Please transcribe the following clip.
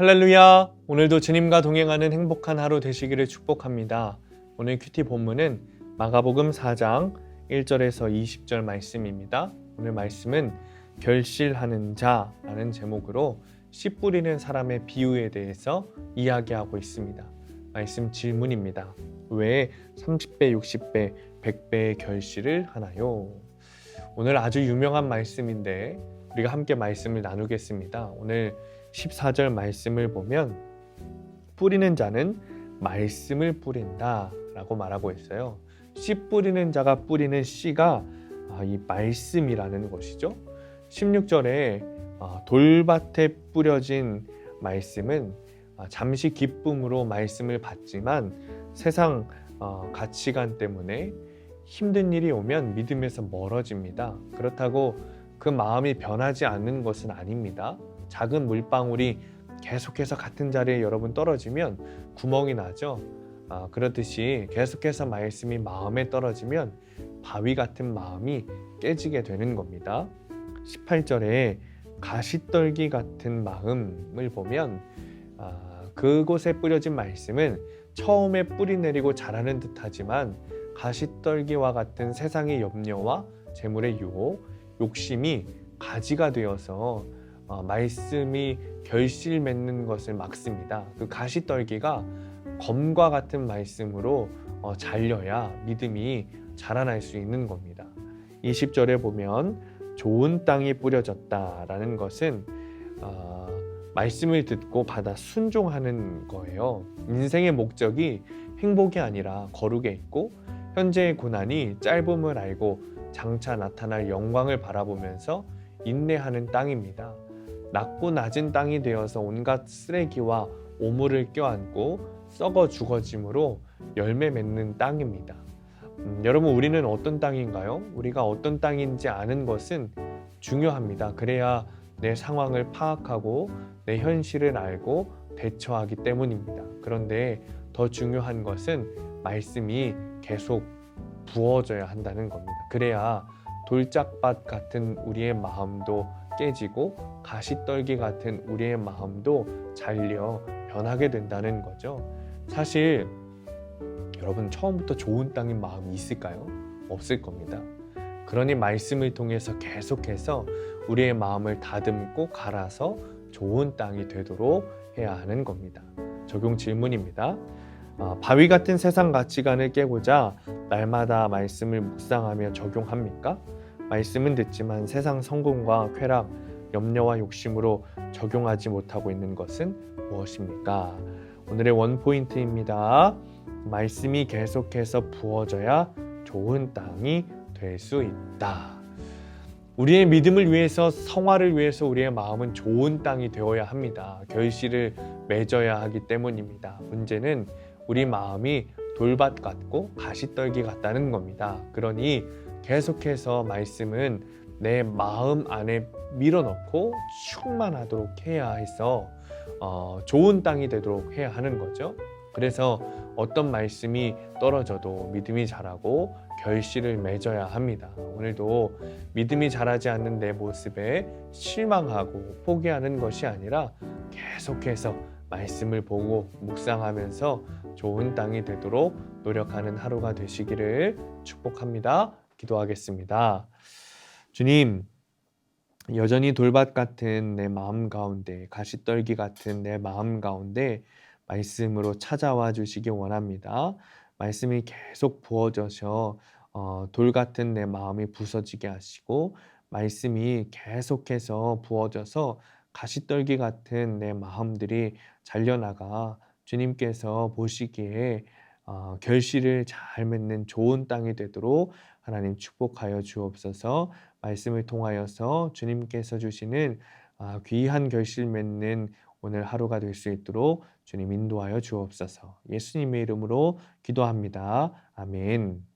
할렐루야! 오늘도 주님과 동행하는 행복한 하루 되시기를 축복합니다. 오늘 큐티 본문은 마가복음 4장 1절에서 20절 말씀입니다. 오늘 말씀은 결실하는 자라는 제목으로 씨 뿌리는 사람의 비유에 대해서 이야기하고 있습니다. 말씀 질문입니다. 왜 30배, 60배, 100배의 결실을 하나요? 오늘 아주 유명한 말씀인데 우리가 함께 말씀을 나누겠습니다. 오늘 14절 말씀을 보면 뿌리는 자는 말씀을 뿌린다 라고 말하고 있어요. 씨 뿌리는 자가 뿌리는 씨가 아, 이 말씀이라는 것이죠. 16절에 아, 돌밭에 뿌려진 말씀은 아, 잠시 기쁨으로 말씀을 받지만 세상 어, 가치관 때문에 힘든 일이 오면 믿음에서 멀어집니다. 그렇다고 그 마음이 변하지 않는 것은 아닙니다. 작은 물방울이 계속해서 같은 자리에 여러분 떨어지면 구멍이 나죠. 아, 그렇듯이 계속해서 말씀이 마음에 떨어지면 바위 같은 마음이 깨지게 되는 겁니다. 18절에 가시떨기 같은 마음을 보면 아, 그곳에 뿌려진 말씀은 처음에 뿌리 내리고 자라는 듯하지만 가시떨기와 같은 세상의 염려와 재물의 유혹, 욕심이 가지가 되어서 어, 말씀이 결실 맺는 것을 막습니다. 그 가시떨기가 검과 같은 말씀으로 어, 잘려야 믿음이 자라날 수 있는 겁니다. 20절에 보면 좋은 땅이 뿌려졌다라는 것은 어, 말씀을 듣고 받아 순종하는 거예요. 인생의 목적이 행복이 아니라 거룩에 있고 현재의 고난이 짧음을 알고 장차 나타날 영광을 바라보면서 인내하는 땅입니다. 낮고 낮은 땅이 되어서 온갖 쓰레기와 오물을 껴안고 썩어 죽어짐으로 열매 맺는 땅입니다. 음, 여러분 우리는 어떤 땅인가요? 우리가 어떤 땅인지 아는 것은 중요합니다. 그래야 내 상황을 파악하고 내 현실을 알고 대처하기 때문입니다. 그런데 더 중요한 것은 말씀이 계속 부어져야 한다는 겁니다. 그래야 돌짝밭 같은 우리의 마음도 깨지고 가시떨기 같은 우리의 마음도 잘려 변하게 된다는 거죠. 사실 여러분 처음부터 좋은 땅인 마음이 있을까요? 없을 겁니다. 그러니 말씀을 통해서 계속해서 우리의 마음을 다듬고 갈아서 좋은 땅이 되도록 해야 하는 겁니다. 적용 질문입니다. 아, 바위 같은 세상 가치관을 깨고자 날마다 말씀을 묵상하며 적용합니까? 말씀은 듣지만 세상 성공과 쾌락, 염려와 욕심으로 적용하지 못하고 있는 것은 무엇입니까? 오늘의 원 포인트입니다. 말씀이 계속해서 부어져야 좋은 땅이 될 수 있다. 우리의 믿음을 위해서 성화를 위해서 우리의 마음은 좋은 땅이 되어야 합니다. 결실을 맺어야 하기 때문입니다. 문제는 우리 마음이 돌밭 같고 가시떨기 같다는 겁니다. 그러니 계속해서 말씀은 내 마음 안에 밀어넣고 충만하도록 해야 해서 어, 좋은 땅이 되도록 해야 하는 거죠. 그래서 어떤 말씀이 떨어져도 믿음이 자라고 결실을 맺어야 합니다. 오늘도 믿음이 자라지 않는 내 모습에 실망하고 포기하는 것이 아니라 계속해서 말씀을 보고 묵상하면서 좋은 땅이 되도록 노력하는 하루가 되시기를 축복합니다. 기도하겠습니다. 주님, 여전히 돌밭 같은 내 마음 가운데, 가시떨기 같은 내 마음 가운데 말씀으로 찾아와 주시기 원합니다. 말씀이 계속 부어져서 어, 돌 같은 내 마음이 부서지게 하시고 말씀이 계속해서 부어져서 가시떨기 같은 내 마음들이 잘려나가 주님께서 보시기에 어, 결실을 잘 맺는 좋은 땅이 되도록 하나님 축복하여 주옵소서. 말씀을 통하여서 주님께서 주시는 아, 귀한 결실 맺는 오늘 하루가 될 수 있도록 주님 인도하여 주옵소서. 예수님의 이름으로 기도합니다. 아멘.